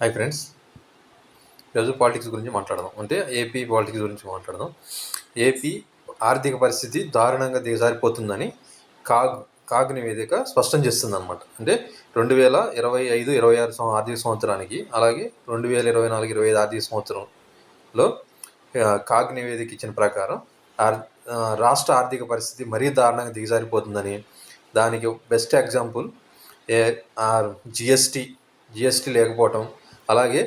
Hi friends ఈరోజు politics గురించి మాట్లాడదాం. అంటే ఏపీ పాలిటిక్స్ గురించి మాట్లాడదాం. ఏపీ ఆర్థిక పరిస్థితి దారుణంగా దిగజారిపోతుందని కాగ్ కాగ్ నివేదిక స్పష్టం చేస్తుంది అనమాట అంటే రెండు వేల ఇరవై ఐదు ఇరవై ఆరు ఆర్థిక సంవత్సరానికి అలాగే రెండు వేల ఇరవై నాలుగు ఇరవై ఐదు ఆర్థిక సంవత్సరంలో కాగ్ నివేదిక ఇచ్చిన ప్రకారం ఆర్- రాష్ట్ర ఆర్థిక పరిస్థితి మరీ దారుణంగా దిగజారిపోతుందని దానికి బెస్ట్ ఎగ్జాంపుల్ ఏ జిఎస్టీ జిఎస్టీ లేకపోవటం అలాగే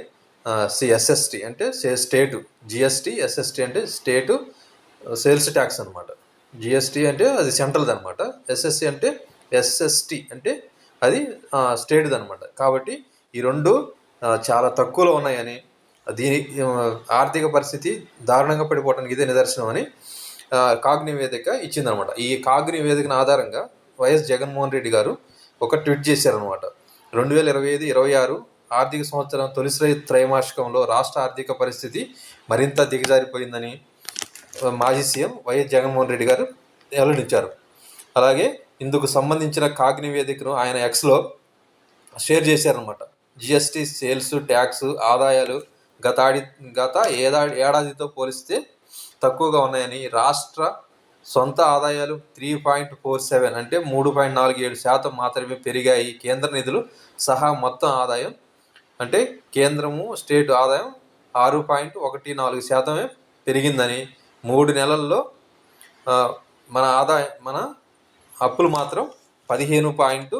సి ఎస్ఎస్టీ అంటే సే- స్టేటు. జిఎస్టీ ఎస్ఎస్టీ అంటే స్టేటు సేల్స్ ట్యాక్స్ అనమాట జిఎస్టీ అంటే అది సెంట్రల్ది అనమాట ఎస్ఎస్సి అంటే ఎస్ఎస్టీ అంటే అది స్టేట్ది అనమాట కాబట్టి ఈ రెండు చాలా తక్కువలో ఉన్నాయని దీని ఆర్థిక పరిస్థితి దారుణంగా పడిపోవడానికి ఇదే నిదర్శనం అని కాగ్నివేదిక కాగ్ నివేదిక ఇచ్చిందనమాట ఈ కాగ్ నివేదికను ఆధారంగా వైఎస్ జగన్మోహన్ రెడ్డి గారు ఒక ట్వీట్ చేశారనమాట రెండు వేల ఇరవై ఐదు ఇరవై ఆరు ఆర్థిక సంవత్సరం తొలిశ్రై త్రైమాసికంలో రాష్ట్ర ఆర్థిక పరిస్థితి మరింత దిగజారిపోయిందని మాజీ సీఎం వైఎస్ జగన్మోహన్ రెడ్డి గారు వెల్లడించారు. అలాగే ఇందుకు సంబంధించిన కాగ్ నివేదికను ఆయన ఎక్స్లో షేర్ చేశారనమాట జిఎస్టీ సేల్స్ ట్యాక్స్ ఆదాయాలు గత ఆడి గత ఏడాది ఏడాదితో పోలిస్తే తక్కువగా ఉన్నాయని రాష్ట్ర సొంత ఆదాయాలు త్రీ పాయింట్ ఫోర్ సెవెన్ అంటే మూడు పాయింట్ నాలుగు ఏడు శాతం మాత్రమే పెరిగాయి. కేంద్ర నిధులు సహా మొత్తం ఆదాయం అంటే కేంద్రము స్టేట్ ఆదాయం ఆరు పాయింట్ ఒకటి నాలుగు శాతమే పెరిగిందని మూడు నెలల్లో మన ఆదాయం మన అప్పులు మాత్రం పదిహేను పాయింట్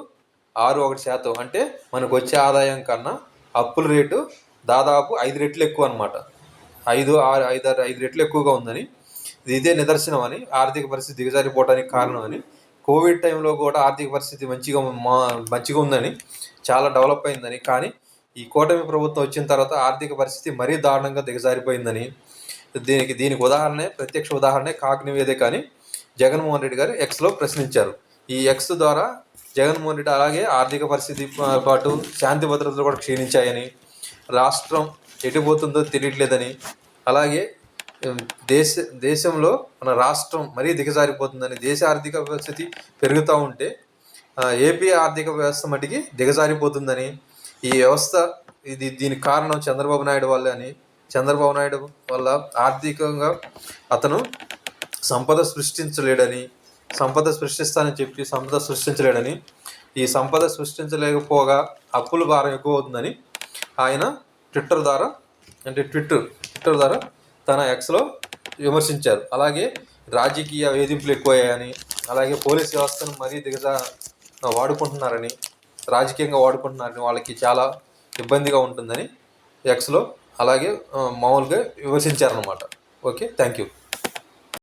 ఆరు ఒకటి శాతం. అంటే మనకు వచ్చే ఆదాయం కన్నా అప్పుల రేటు దాదాపు ఐదు రెట్లు ఎక్కువ అనమాట ఐదు ఆరు ఐదు ఆరు ఐదు రెట్లు ఎక్కువగా ఉందని ఇది ఇదే నిదర్శనం అని ఆర్థిక పరిస్థితి దిగజారిపోవడానికి కారణం అని కోవిడ్ టైంలో కూడా ఆర్థిక పరిస్థితి మంచిగా మా మంచిగా ఉందని చాలా డెవలప్ అయిందని కానీ ఈ కూటమి ప్రభుత్వం వచ్చిన తర్వాత ఆర్థిక పరిస్థితి మరీ దారుణంగా దిగజారిపోయిందని దీనికి దీనికి ఉదాహరణే ప్రత్యక్ష ఉదాహరణే కాగ్ నివేదిక అని జగన్మోహన్ రెడ్డి గారు ఎక్స్లో ప్రశ్నించారు. ఈ ఎక్స్ ద్వారా జగన్మోహన్ రెడ్డి అలాగే ఆర్థిక పరిస్థితి పాటు శాంతి భద్రతలు కూడా క్షీణించాయని రాష్ట్రం ఎటుపోతుందో తెలియట్లేదని అలాగే దేశ దేశంలో మన రాష్ట్రం మరీ దిగజారిపోతుందని దేశ ఆర్థిక పరిస్థితి పెరుగుతూ ఉంటే ఏపీ ఆర్థిక వ్యవస్థ మటుకి దిగజారిపోతుందని ఈ వ్యవస్థ ఇది దీనికి కారణం చంద్రబాబు నాయుడు వల్లే అని. చంద్రబాబు నాయుడు వల్ల ఆర్థికంగా అతను సంపద సృష్టించలేడని సంపద సృష్టిస్తానని చెప్పి సంపద సృష్టించలేడని ఈ సంపద సృష్టించలేకపోగా అప్పుల భారం ఎక్కువ అవుతుందని ఆయన ట్విట్టర్ ద్వారా అంటే ట్విట్టర్ ట్విట్టర్ ద్వారా తన ఎక్స్లో విమర్శించారు. అలాగే రాజకీయ వేధింపులు ఎక్కువయ్యాయని అలాగే పోలీస్ వ్యవస్థను మరీ దిగజా వాడుకుంటున్నారని రాజకీయంగా వాడుకుంటున్నారని వాళ్ళకి చాలా ఇబ్బందిగా ఉంటుందని ఎక్స్లో అలాగే మామూలుగా విమర్శించారనమాట ఓకే థ్యాంక్ యూ.